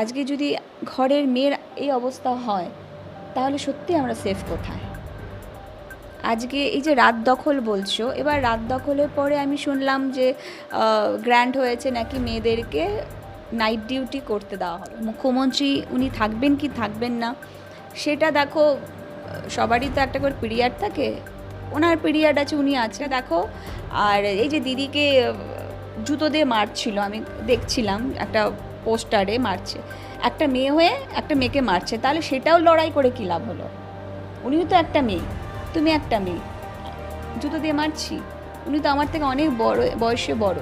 আজকে যদি ঘরের মেয়ের এই অবস্থা হয়, তাহলে সত্যি আমরা সেফ কোথায়? আজকে এই যে রাত দখল বলছো, এবার রাত দখলের পরে আমি শুনলাম যে গ্র্যান্ড হয়েছে নাকি মেয়েদেরকে নাইট ডিউটি করতে দেওয়া হবে মুখ্যমন্ত্রী উনি থাকবেন কি থাকবেন না, সেটা দেখো, সবারই তো একটা করে পিরিয়ড থাকে। ওনার পিরিয়ড আছে, উনি আছে, দেখো। আর এই যে দিদিকে জুতো দিয়ে মারছিল, আমি দেখছিলাম একটা পোস্টারে মারছে। একটা মেয়ে হয়ে একটা মেয়েকে মারছে, তাহলে সেটাও লড়াই করে কী লাভ হলো? উনিও তো একটা মেয়ে, তুমি একটা মেয়ে। জুতো দিয়ে মারছি, উনি তো আমার থেকে অনেক বড়, বয়সে বড়।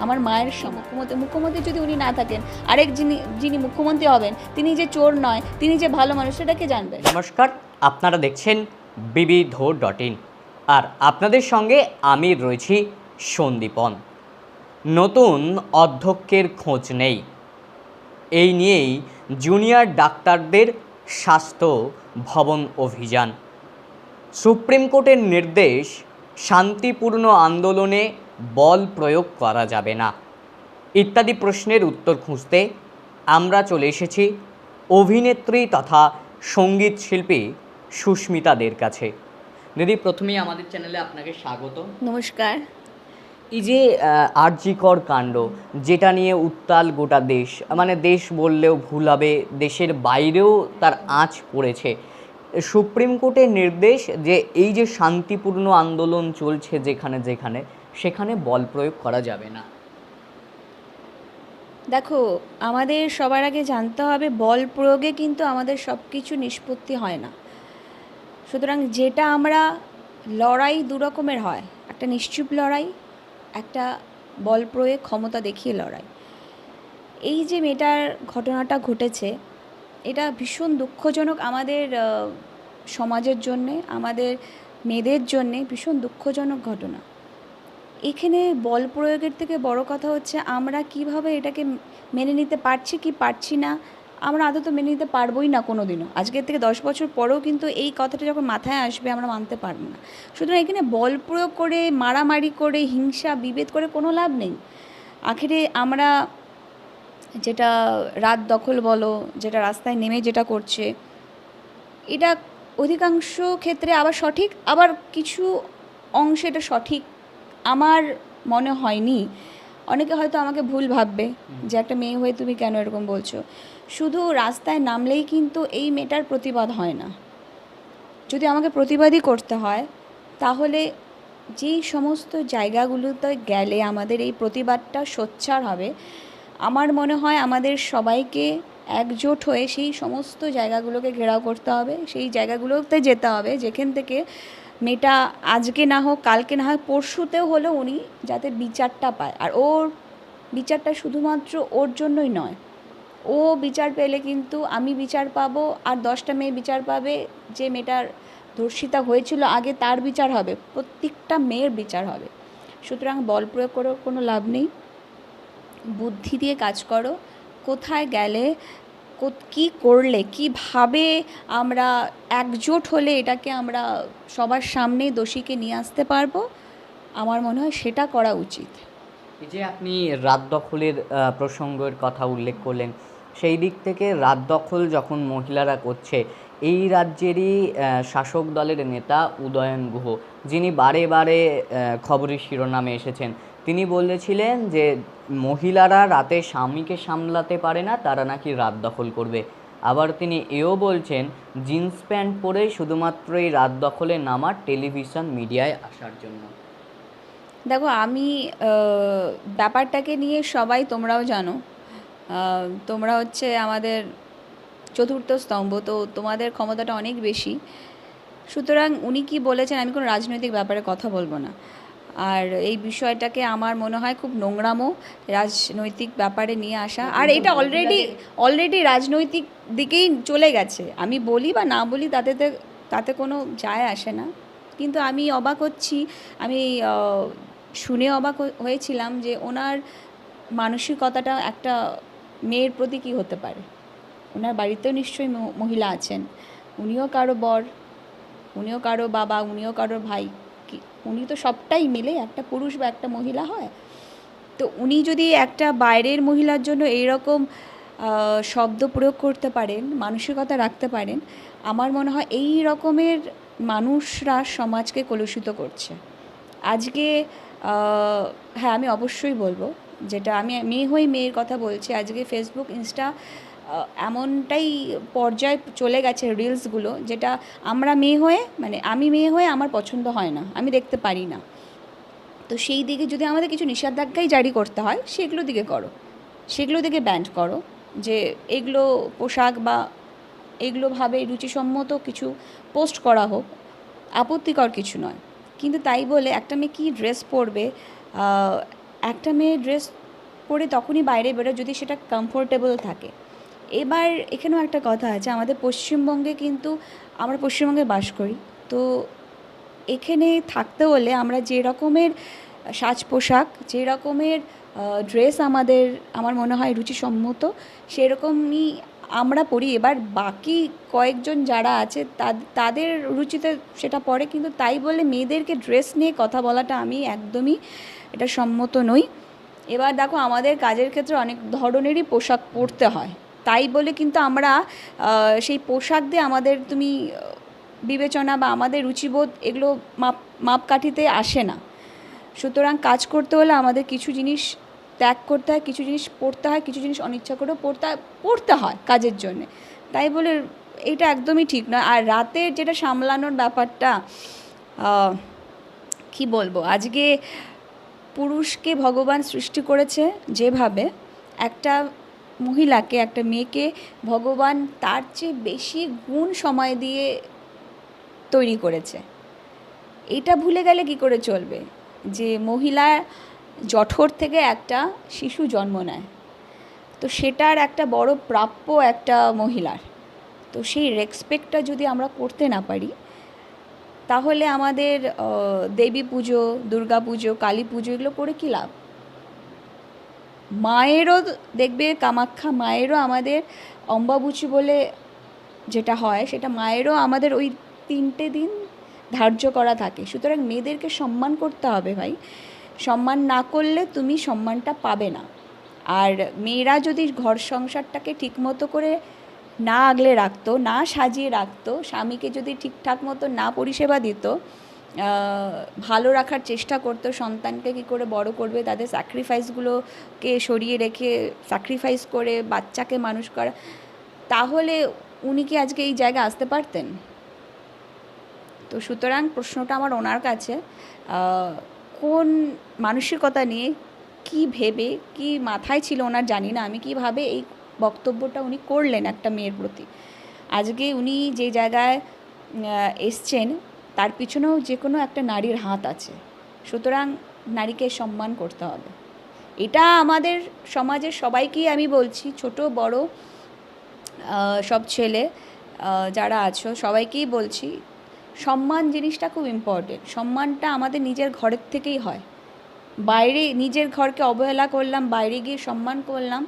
আমার মায়ের সম মুখ্যমন্ত্রী যদি উনি না থাকেন, আরেক যিনি যিনি মুখ্যমন্ত্রী হবেন, তিনি যে চোর নয়, তিনি যে ভালো মানুষ সেটাকে জানবেন জানবে? নমস্কার, আপনারা দেখছেন বিবিধ ডট ইন। আর আপনাদের সঙ্গে আমি রয়েছি সন্দীপন। নতুন অধ্যক্ষের খোঁজ নেই। এই নিয়েই জুনিয়র ডাক্তারদের স্বাস্থ্য ভবন অভিযান। সুপ্রিম কোর্টের নির্দেশ, শান্তিপূর্ণ আন্দোলনে বল প্রয়োগ করা যাবে না। ইত্যাদি প্রশ্নের উত্তর খুঁজতে আমরা চলে এসেছি অভিনেত্রী তথা সংগীত শিল্পী সুস্মিতাদের কাছে। দিদি, প্রথমেই আমাদের চ্যানেলে আপনাকে স্বাগত। নমস্কার। এই যে আরজিকর কাণ্ড, যেটা নিয়ে উত্তাল গোটা দেশ মানে দেশ বললেও ভুল হবে, দেশের বাইরেও তার আঁচ পড়েছে। সুপ্রিম কোর্টের নির্দেশ যে, এই যে শান্তিপূর্ণ আন্দোলন চলছে যেখানে যেখানে, সেখানে বল প্রয়োগ করা যাবে না। দেখো, আমাদের সবার আগে জানতে হবে, বল প্রয়োগে কিন্তু আমাদের সব কিছু নিষ্পত্তি হয় না। সুতরাং যেটা আমরা লড়াই দু রকমের হয়, একটা নিশ্চুপ লড়াই একটা বল প্রয়োগ ক্ষমতা দেখিয়ে লড়াই। এই যে মেয়েটার ঘটনাটা ঘটেছে, এটা ভীষণ দুঃখজনক আমাদের সমাজের জন্যে, আমাদের মেয়েদের জন্যে ভীষণ দুঃখজনক ঘটনা। এখানে বল প্রয়োগের থেকে বড় কথা হচ্ছে আমরা কীভাবে এটাকে মেনে নিতে পারছি কি পারছি না আমরা আদৌ তো মেনে নিতে পারবোই না কোনো দিনও আজকের থেকে দশ বছর পরেও কিন্তু এই কথাটা যখন মাথায় আসবে আমরা মানতে পারব না। সুতরাং এখানে বল প্রয়োগ করে মারামারি করে হিংসা বিভেদ করে কোনো লাভ নেই। আখেরে আমরা যেটা রাত দখল বলো যেটা রাস্তায় নেমে যেটা করছে এটা অধিকাংশ ক্ষেত্রে আবার সঠিক আবার কিছু অংশে এটা সঠিক আমার মনে হয়নি। অনেকে হয়তো আমাকে ভুল ভাববে যে একটা মেয়ে হয়ে তুমি কেন এরকম বলছো? শুধু রাস্তায় নামলেই কিন্তু এই মেয়েটার প্রতিবাদ হয় না। যদি আমাকে প্রতিবাদই করতে হয়, তাহলে যেই সমস্ত জায়গাগুলোতে গেলে আমাদের এই প্রতিবাদটা সোচ্চার হবে, আমার মনে হয় আমাদের সবাইকে একজোট হয়ে সেই সমস্ত জায়গাগুলোকে ঘেরাও করতে হবে, সেই জায়গাগুলোতে যেতে হবে, যেখান থেকে মেয়েটা আজকে না হোক, কালকে না হোক, পরশুতেও হলেও উনি যাতে বিচারটা পায়। আর ওর বিচারটা শুধুমাত্র ওর জন্যই নয় ও বিচার পেলে কিন্তু আমি বিচার পাবো আর দশটা মেয়ে বিচার পাবে। যে মেয়েটার ধর্ষিতা হয়েছিল আগে তার বিচার হবে, প্রত্যেকটা মেয়ের বিচার হবে। সুতরাং বল প্রয়োগ করেও কোনো লাভ নেই। বুদ্ধি দিয়ে কাজ করো, কোথায় গেলে, কি করলে, কীভাবে আমরা একজোট হলে এটাকে আমরা সবার সামনে দোষীকে নিয়ে আসতে পারব, আমার মনে হয় সেটা করা উচিত। এই যে আপনি রাত দখলের প্রসঙ্গের কথা উল্লেখ করলেন, সেই দিক থেকে রাত দখল যখন মহিলারা করছে, এই রাজ্যেরই শাসক দলের নেতা উদয়ন গুহ, যিনি বারে বারে খবরের শিরোনামে এসেছেন, তিনি বলেছিলেন যে মহিলারা রাতে স্বামীকে সামলাতে পারে না, তারা নাকি রাত দখল করবে। আবার তিনি এও বলছেন, জিন্স প্যান্ট পরে শুধুমাত্র এই রাত দখলে নামার টেলিভিশন মিডিয়ায় আসার জন্য। দেখো আমি ব্যাপারটাকে নিয়ে সবাই তোমরাও জানো। তোমরা হচ্ছে আমাদের চতুর্থ স্তম্ভ তো তোমাদের ক্ষমতাটা অনেক বেশি। সুতরাং উনি কি বলেছেন আমি কোনো রাজনৈতিক ব্যাপারে কথা বলব না। আর এই বিষয়টাকে আমার মনে হয় খুব নোংরামো রাজনৈতিক ব্যাপারে নিয়ে আসা। আর এটা অলরেডি অলরেডি রাজনৈতিক দিকেই চলে গেছে। আমি বলি বা না বলি তাতে তাতে কোনো যায় আসে না। কিন্তু আমি অবাক হচ্ছি। আমি শুনে অবাক হয়েছিলাম যে ওনার মানসিকতাটা একটা মেয়ের প্রতি কী হতে পারে? ওনার বাড়িতেও নিশ্চয়ই মহিলা আছেন। উনিও কারও বর, উনিও কারও বাবা, উনিও কারও ভাই। উনি তো সবটাই মিলে একটা পুরুষ বা একটা মহিলা হয়। তো উনি যদি একটা বাইরের মহিলার জন্য এইরকম শব্দ প্রয়োগ করতে পারেন, মানসিকতা রাখতে পারেন, আমার মনে হয় এই রকমের মানুষরা সমাজকে কলুষিত করছে। আজকে হ্যাঁ আমি অবশ্যই বলব যেটা আমি মেয়ে হয়ে মেয়ের কথা বলছি। আজকে ফেসবুক ইনস্টা এমনটাই পর্যায়ে চলে গেছে রিলসগুলো যেটা আমরা মেয়ে হয়ে মানে আমি মেয়ে হয়ে আমার পছন্দ হয় না, আমি দেখতে পারি না। তো সেই দিকে যদি আমাদের কিছু নিষেধাজ্ঞাই জারি করতে হয়, সেগুলো দিকে করো। সেগুলো দিকে ব্যান্ড করো যে এগুলো পোশাক বা এগুলোভাবে রুচিসম্মত কিছু পোস্ট করা হোক, আপত্তিকর কিছু নয়। কিন্তু তাই বলে একটা মেয়ে কী ড্রেস পরবে একটা মেয়ে ড্রেস পরে তখনই বাইরে বেরোয় যদি সেটা কমফোর্টেবল থাকে। এবার এখানেও একটা কথা আছে, আমাদের পশ্চিমবঙ্গে কিন্তু আমরা পশ্চিমবঙ্গে বাস করি। তো এখানে থাকতে হলে আমরা যে রকমের সাজ পোশাক, যে রকমের ড্রেস আমাদের, আমার মনে হয় রুচিসম্মত, সেরকমই আমরা পরি এবার বাকি কয়েকজন যারা আছে তাদের রুচিতে সেটা পড়ে, কিন্তু তাই বলে মেয়েদেরকে ড্রেস নিয়ে কথা বলাটা আমি একদমই এটা সম্মত নই। এবার দেখো, আমাদের কাজের ক্ষেত্রে অনেক ধরনেরই পোশাক পরতে হয়। তাই বলে কিন্তু আমরা সেই পোশাক দিয়ে আমাদের তুমি বিবেচনা বা আমাদের রুচিবোধ এগুলো মাপ, মাপকাঠিতে আসে না। সুতরাং কাজ করতে হলে আমাদের কিছু জিনিস ত্যাগ করতে হয়, কিছু জিনিস পড়তে হয়, কিছু জিনিস অনিচ্ছা করেও পড়তে হয় পড়তে হয় কাজের জন্যে। তাই বলে এটা একদমই ঠিক নয়। আর রাতের যেটা সামলানোর ব্যাপারটা কি বলব? আজকে পুরুষকে ভগবান সৃষ্টি করেছে যেভাবে, একটা মহিলাকে, একটা মেয়েকে ভগবান তার চেয়ে বেশি গুণ সময় দিয়ে তৈরি করেছে। এটা ভুলে গেলে কি করে চলবে? যে মহিলা জঠর থেকে একটা শিশু জন্ম নেয়। তো সেটার একটা বড় প্রাপ্য একটা মহিলার। তো সেই রেসপেক্টটা যদি আমরা করতে না পারি, তাহলে আমাদের দেবী পুজো, দুর্গা পুজো, কালী পুজো এগুলো করে কী লাভ? মায়েরও দেখবে কামাখ্যা মায়েরও আমাদের অম্বাবুচি বলে যেটা হয়, সেটা মায়েরও আমাদের ওই তিনটে দিন ধার্য করা থাকে। সুতরাং মেয়েদেরকে সম্মান করতে হবে ভাই। সম্মান না করলে তুমি সম্মানটা পাবে না। আর মেয়েরা যদি ঘর সংসারটাকে ঠিকমতো করে না আগলে রাখতো, না সাজিয়ে রাখতো, স্বামীকে যদি ঠিকঠাক মতো না পরিষেবা দিত ভালো রাখার চেষ্টা করতো, সন্তানকে কী করে বড় করবে, তাদের স্যাক্রিফাইসগুলোকে সরিয়ে রেখে স্যাক্রিফাইস করে বাচ্চাকে মানুষ করা, তাহলে উনি কি আজকে এই জায়গায় আসতে পারতেন? তো সুতরাং প্রশ্নটা আমার ওনার কাছে কোন মানসিকতা নিয়ে কি ভেবে, কি মাথায় ছিল ওনার জানি না, আমি কীভাবে এই বক্তব্যটা উনি করলেন একটা মেয়ের প্রতি। আজকে উনি যে জায়গায় এসছেন, তার পিছনেও যে কোনো একটা নারীর হাত আছে। সুতরাং নারীকে সম্মান করতে হবে। এটা আমাদের সমাজের সবাইকেই আমি বলছি, ছোট, বড় সব ছেলে যারা আছো, সবাইকেই বলছি সম্মান জিনিসটা খুব ইম্পর্টেন্ট সম্মানটা আমাদের নিজের ঘরের থেকেই হয়। বাইরে নিজের ঘরকে অবহেলা করলাম বাইরে গিয়ে সম্মান করলাম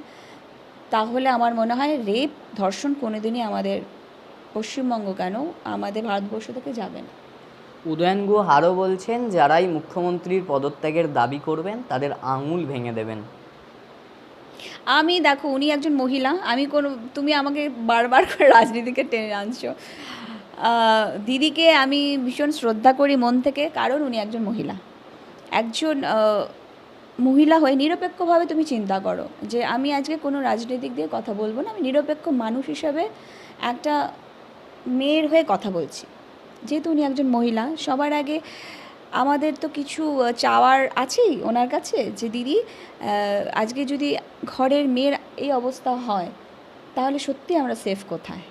তাহলে আমার মনে হয় রেপ ধর্ষণ কোনোদিনই আমাদের পশ্চিমবঙ্গ কেন? আমাদের ভারতবর্ষ থেকে যাবে না। উদয়ন গুহ আরও বলছেন যারাই মুখ্যমন্ত্রীর পদত্যাগের দাবি করবেন তাদের আঙুল ভেঙে দেবেন। আমি দেখো উনি একজন মহিলা। আমি কোনো তুমি আমাকে বারবার করে রাজনীতিকে টেনে আনছো। দিদিকে আমি ভীষণ শ্রদ্ধা করি মন থেকে, কারণ উনি একজন মহিলা। একজন মহিলা হয়ে নিরপেক্ষভাবে তুমি চিন্তা করো যে আমি আজকে কোনো রাজনৈতিক দিয়ে কথা বলব না, আমি নিরপেক্ষ মানুষ হিসাবে একটা মেয়ের হয়ে কথা বলছি। যেহেতু উনি একজন মহিলা, সবার আগে আমাদের তো কিছু চাওয়ার আছেই ওনার কাছে যে দিদি আজকে যদি ঘরের মেয়ের এই অবস্থা হয়, তাহলে সত্যি আমরা সেফ কোথায়?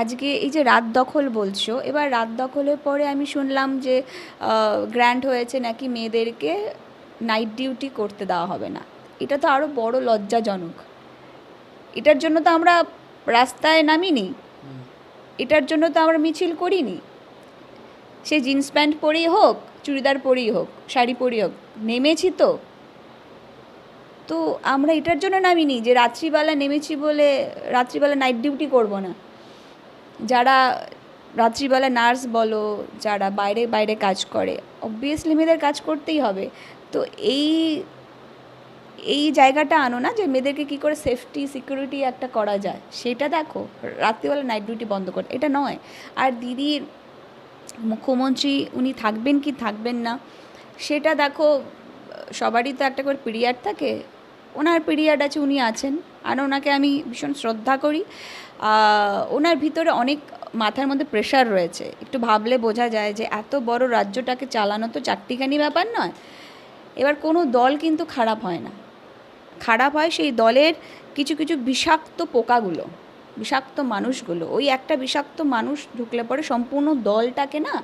আজকে এই যে রাত দখল বলছো, এবার রাত দখলের পরে আমি শুনলাম যে গ্র্যান্ড হয়েছে নাকি মেয়েদেরকে নাইট ডিউটি করতে দেওয়া হবে না। এটা তো আরও বড় লজ্জাজনক। এটার জন্য তো আমরা রাস্তায় নামিনি। এটার জন্য তো আমরা মিছিল করিনি। সে জিন্স প্যান্ট পরেই হোক, চুড়িদার পরেই হোক, শাড়ি পরেই হোক, নেমেছি তো। তো আমরা এটার জন্য নামিনি যে রাত্রিবেলা নেমেছি বলে রাত্রিবেলা নাইট ডিউটি করব না। যারা রাত্রিবেলা নার্স বলো, যারা বাইরে বাইরে কাজ করে অবভিয়াসলি মেয়েদের কাজ করতেই হবে। তো এই এই জায়গাটা আনো না যে মেয়েদেরকে কী করে সেফটি সিকিউরিটি একটা করা যায়। সেটা দেখো, রাত্রিবেলা নাইট ডিউটি বন্ধ করে, এটা নয়। আর দিদির মুখ্যমন্ত্রী উনি থাকবেন কি থাকবেন না, সেটা দেখো, সবারই তো একটা করে পিরিয়ড থাকে। ওনার পিরিয়ড আছে, উনি আছেন। আর ওনাকে আমি ভীষণ শ্রদ্ধা করি। ওনার ভিতরে অনেক মাথার মধ্যে প্রেশার রয়েছে। একটু ভাবলে বোঝা যায় যে এত বড় রাজ্যটাকে চালানো তো চারটিখানি ব্যাপার নয়। এবার কোনো দল কিন্তু খারাপ হয় না। খারাপ হয় সেই দলের কিছু কিছু বিষাক্ত পোকাগুলো, বিষাক্ত মানুষগুলো। ওই একটা বিষাক্ত মানুষ ঢুকলে পরে সম্পূর্ণ দলটাকে না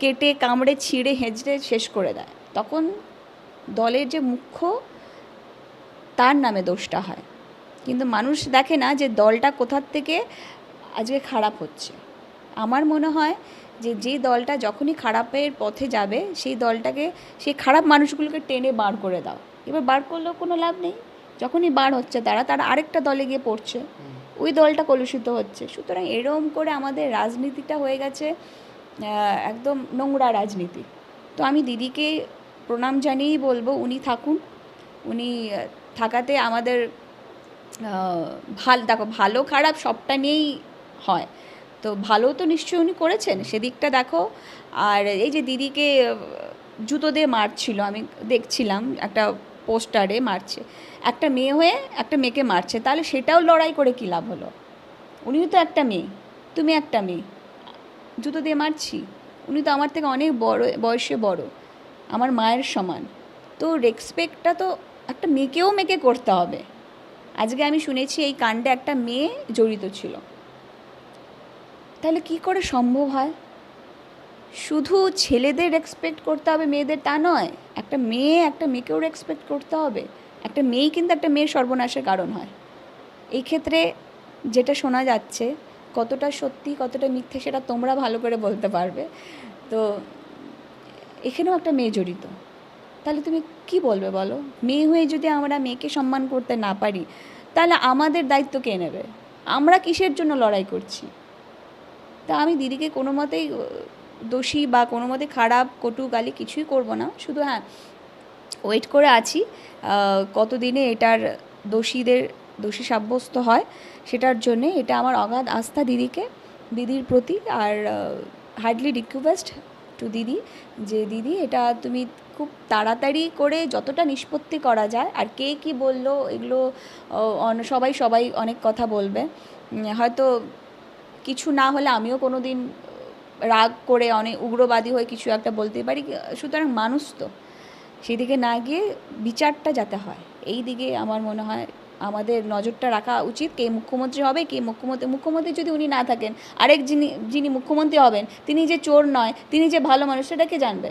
কেটে, কামড়ে, ছিঁড়ে, হেঁচড়ে শেষ করে দেয়। তখন দলের যে মুখ্য তার নামে দোষটা হয়। কিন্তু মানুষ দেখে না যে দলটা কোথার থেকে আজকে খারাপ হচ্ছে। আমার মনে হয় যে যেই দলটা যখনই খারাপের পথে যাবে সেই দলটাকে সেই খারাপ মানুষগুলোকে টেনে বার করে দাও। এবার বার করলেও কোনো লাভ নেই। যখনই বার হচ্ছে তারা তারা আরেকটা দলে গিয়ে পড়ছে। ওই দলটা কলুষিত হচ্ছে। সুতরাং এরম করে আমাদের রাজনীতিটা হয়ে গেছে একদম নোংরা রাজনীতি। তো আমি দিদিকে প্রণাম জানিয়েই বলব উনি থাকুন। উনি থাকাতে আমাদের ভালো, দেখো ভালো, খারাপ সবটা নিয়েই হয়। তো ভালো তো নিশ্চয়ই উনি করেছেন, সেদিকটা দেখো। আর এই যে দিদিকে জুতো দিয়ে মারছিল, আমি দেখছিলাম একটা পোস্টারে মারছে। একটা মেয়ে হয়ে একটা মেয়েকে মারছে, তাহলে সেটাও লড়াই করে কী লাভ হলো? উনিও তো একটা মেয়ে, তুমি একটা মেয়ে। জুতো দিয়ে মারছি, উনি তো আমার থেকে অনেক বড়, বয়সে বড়, আমার মায়ের সমান। তো রেসপেক্টটা তো একটা মেয়েকেও মেয়েকে করতে হবে। আজকে আমি শুনেছি এই কাণ্ডে একটা মেয়ে জড়িত ছিল। তাহলে কি করে সম্ভব হয়? শুধু ছেলেদের রেসপেক্ট করতে হবে মেয়েদের তা নয়, একটা মেয়ে একটা মেয়েকেও রেসপেক্ট করতে হবে। একটা মেয়েই কিন্তু একটা মেয়ের সর্বনাশের কারণ হয়। এই ক্ষেত্রে যেটা শোনা যাচ্ছে, কতটা সত্যি, কতটা মিথ্যে সেটা তোমরা ভালো করে বলতে পারবে। তো এখানেও একটা মেয়ে জড়িত। তাহলে তুমি কি বলবে বলো? মেয়ে হয়ে যদি আমরা মেয়েকে সম্মান করতে না পারি, তাহলে আমাদের দায়িত্ব কে নেবে? আমরা কিসের জন্য লড়াই করছি? তা আমি দিদিকে কোনো মতেই দোষী বা কোনো মতে খারাপ, কটু, গালি কিছুই করব না। শুধু হ্যাঁ ওয়েট করে আছি কতদিনে এটার দোষীদের, দোষী সাব্যস্ত হয় সেটার জন্যে। এটা আমার অগাধ আস্থা দিদিকে, দিদির প্রতি। আর হার্ডলি রিকোয়েস্ট টু দিদি যে, দিদি, এটা তুমি খুব তাড়াতাড়ি করে যতটা নিষ্পত্তি করা যায়, আর কে কি বলল, এগুলো সবাই সবাই অনেক কথা বলবে। হয়তো কিছু না হলে আমিও কোনো দিন রাগ করে অনেক উগ্রবাদী হয়ে কিছু একটা বলতে পারি সুতরাং মানুষ তো। সেদিকে না গিয়ে বিচারটা যাতে হয়, এই দিকে আমার মনে হয় আমাদের নজরটা রাখা উচিত, কে মুখ্যমন্ত্রী হবে, কে মুখ্যমন্ত্রী মুখ্যমন্ত্রী যদি উনি না থাকেন, আরেক যিনি যিনি মুখ্যমন্ত্রী হবেন, তিনি যে চোর নয়, তিনি যে ভালো মানুষ, সেটা কে জানবে?